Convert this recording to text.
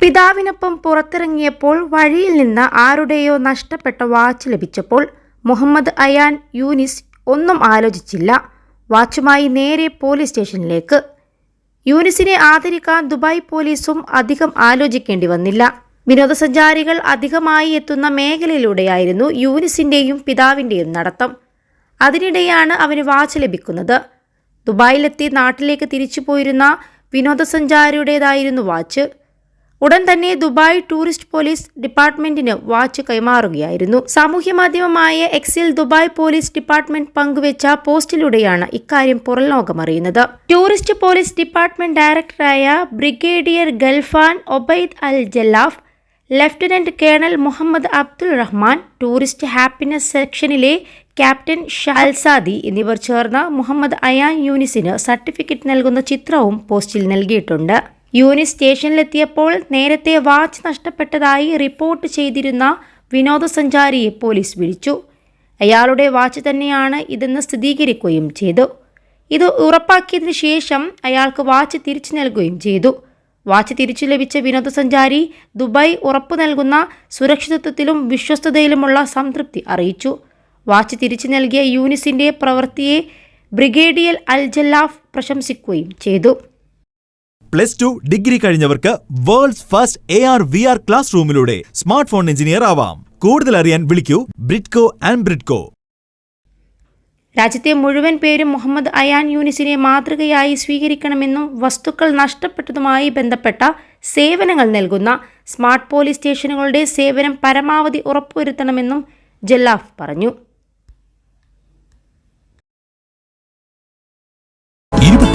പിതാവിനൊപ്പം പുറത്തിറങ്ങിയപ്പോൾ വഴിയിൽ നിന്ന് ആരുടെയോ നഷ്ടപ്പെട്ട വാച്ച് ലഭിച്ചപ്പോൾ മുഹമ്മദ് അയാൻ യൂനിസ് ഒന്നും ആലോചിച്ചില്ല. വാച്ചുമായി നേരെ പോലീസ് സ്റ്റേഷനിലേക്ക്. യൂനിസിനെ ആദരിക്കാൻ ദുബായ് പോലീസും അധികം ആലോചിക്കേണ്ടി വന്നില്ല. വിനോദസഞ്ചാരികൾ അധികമായി എത്തുന്ന മേഖലയിലൂടെയായിരുന്നു യൂനിസിന്റെയും പിതാവിന്റെയും നടത്തം. അതിനിടെയാണ് അവന് വാച്ച് ലഭിക്കുന്നത്. ദുബായിലെത്തി നാട്ടിലേക്ക് തിരിച്ചു പോയിരുന്ന വിനോദസഞ്ചാരിയുടേതായിരുന്നു വാച്ച്. ഉടൻ തന്നെ ദുബായ് ടൂറിസ്റ്റ് പോലീസ് ഡിപ്പാർട്ട്മെന്റിന് വാച്ച് കൈമാറുകയായിരുന്നു. സാമൂഹ്യ മാധ്യമമായ എക്സിൽ ദുബായ് പോലീസ് ഡിപ്പാർട്ട്മെന്റ് പങ്കുവച്ച പോസ്റ്റിലൂടെയാണ് ഇക്കാര്യം പുറംലോകമറിയുന്നത്. ടൂറിസ്റ്റ് പോലീസ് ഡിപ്പാർട്ട്മെന്റ് ഡയറക്ടറായ brigadier Khalfan Obaid Al Jallaf lieutenant colonel Mohammed Abdul Rahman tourist happiness സെക്ഷനിലെ captain ഷാൽസാദി എന്നിവർ ചേർന്ന് മുഹമ്മദ് അയാൻ യൂനിസിന് സർട്ടിഫിക്കറ്റ് നൽകുന്ന ചിത്രവും പോസ്റ്റിൽ നൽകിയിട്ടുണ്ട്. യൂനിസ് സ്റ്റേഷനിലെത്തിയപ്പോൾ നേരത്തെ വാച്ച് നഷ്ടപ്പെട്ടതായി റിപ്പോർട്ട് ചെയ്തിരുന്ന വിനോദസഞ്ചാരിയെ പോലീസ് വിളിച്ചു. അയാളുടെ വാച്ച് തന്നെയാണ് ഇതെന്ന് സ്ഥിരീകരിക്കുകയും ചെയ്തു. ഇത് ഉറപ്പാക്കിയതിനു ശേഷം അയാൾക്ക് വാച്ച് തിരിച്ചു നൽകുകയും ചെയ്തു. വാച്ച് തിരിച്ചു ലഭിച്ച വിനോദസഞ്ചാരി ദുബായ് ഉറപ്പു നൽകുന്ന സുരക്ഷിതത്വത്തിലും വിശ്വസ്തതയിലുമുള്ള സംതൃപ്തി അറിയിച്ചു. വാച്ച് തിരിച്ചു നൽകിയ യൂനിസിന്റെ പ്രവൃത്തിയെ ബ്രിഗേഡിയൽ അൽ ജല്ലാഫ് പ്രശംസിക്കുകയും ചെയ്തു. Plus two degree കഴിഞ്ഞവർക്ക് world's first A R V R class റൂമിലൂടെ smart phone engineer ആവാം. കൂടുതൽ അറിയാൻ വിളിക്കൂ ബ്രിഡ്കോ ആൻഡ് ബ്രിഡ്കോ. രാജ്യത്തെ മുഴുവൻ പേരും മുഹമ്മദ് അയാൻ യൂനിസിനെ മാതൃകയായി സ്വീകരിക്കണമെന്നും വസ്തുക്കൾ നഷ്ടപ്പെട്ടതുമായി ബന്ധപ്പെട്ട സേവനങ്ങൾ നൽകുന്ന സ്മാർട്ട് പോലീസ് സ്റ്റേഷനുകളുടെ സേവനം പരമാവധി ഉറപ്പുവരുത്തണമെന്നും ജല്ലാഫ് പറഞ്ഞു.